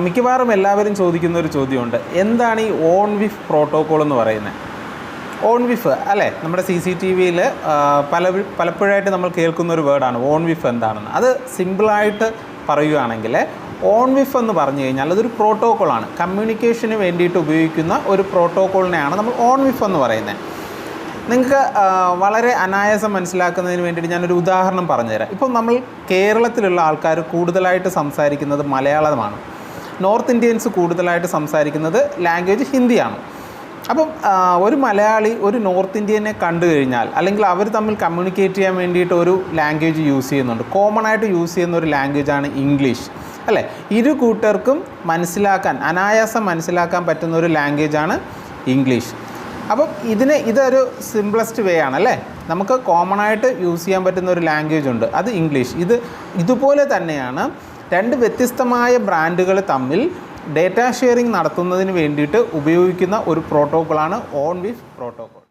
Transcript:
മിക്കവാറും എല്ലാവരും ചോദിക്കുന്ന ഒരു ചോദ്യമുണ്ട്. എന്താണ് ഈ ഓൺ വിഫ് പ്രോട്ടോകോൾ എന്ന് പറയുന്നത്? ഓൺ വിഫ് അല്ലേ? നമ്മുടെ സി സി ടി വിയിൽ പല പലപ്പോഴായിട്ട് നമ്മൾ കേൾക്കുന്ന ഒരു വേർഡാണ് ഓൺ വിഫ് എന്താണെന്ന്. അത് സിമ്പിളായിട്ട് പറയുകയാണെങ്കിൽ ഓൺ വിഫ് എന്ന് പറഞ്ഞു കഴിഞ്ഞാൽ അതൊരു പ്രോട്ടോകോളാണ് കമ്മ്യൂണിക്കേഷന് വേണ്ടിയിട്ട് ഉപയോഗിക്കുന്ന ഒരു പ്രോട്ടോകോളിനെയാണ് നമ്മൾ ഓൺ വിഫ് എന്ന് പറയുന്നത്. നിങ്ങൾക്ക് വളരെ അനായാസം മനസ്സിലാക്കുന്നതിന് വേണ്ടിയിട്ട് ഞാനൊരു ഉദാഹരണം പറഞ്ഞുതരാം. ഇപ്പം നമ്മൾ കേരളത്തിലുള്ള ആൾക്കാർ കൂടുതലായിട്ട് സംസാരിക്കുന്നത് മലയാളമാണ്. നോർത്ത് ഇന്ത്യൻസ് കൂടുതലായിട്ട് സംസാരിക്കുന്നത് ലാംഗ്വേജ് ഹിന്ദിയാണ്. അപ്പം ഒരു മലയാളി ഒരു നോർത്ത് ഇന്ത്യനെ കണ്ടു കഴിഞ്ഞാൽ അല്ലെങ്കിൽ അവർ തമ്മിൽ കമ്മ്യൂണിക്കേറ്റ് ചെയ്യാൻ വേണ്ടിയിട്ട് ഒരു ലാംഗ്വേജ് യൂസ് ചെയ്യുന്നുണ്ട്. കോമൺ ആയിട്ട് യൂസ് ചെയ്യുന്ന ഒരു ലാംഗ്വേജാണ് ഇംഗ്ലീഷ്. അല്ലേ? ഇരു കൂട്ടർക്കും മനസ്സിലാക്കാൻ അനായാസം മനസ്സിലാക്കാൻ പറ്റുന്ന ഒരു ലാംഗ്വേജാണ് ഇംഗ്ലീഷ്. അപ്പം ഇതിന് ഇതൊരു സിംപ്ലസ്റ്റ് വേ ആണ് അല്ലേ? നമുക്ക് കോമൺ ആയിട്ട് യൂസ് ചെയ്യാൻ പറ്റുന്ന ഒരു ലാംഗ്വേജ് ഉണ്ട്. അത് ഇംഗ്ലീഷ്. ഇത് ഇതുപോലെ തന്നെയാണ് രണ്ട് വ്യത്യസ്തമായ ബ്രാൻഡുകൾ തമ്മിൽ ഡേറ്റ ഷെയറിംഗ് നടത്തുന്നതിന് വേണ്ടിയിട്ട് ഉപയോഗിക്കുന്ന ഒരു പ്രോട്ടോക്കോളാണ് ഓൺ വിഫ് പ്രോട്ടോക്കോൾ.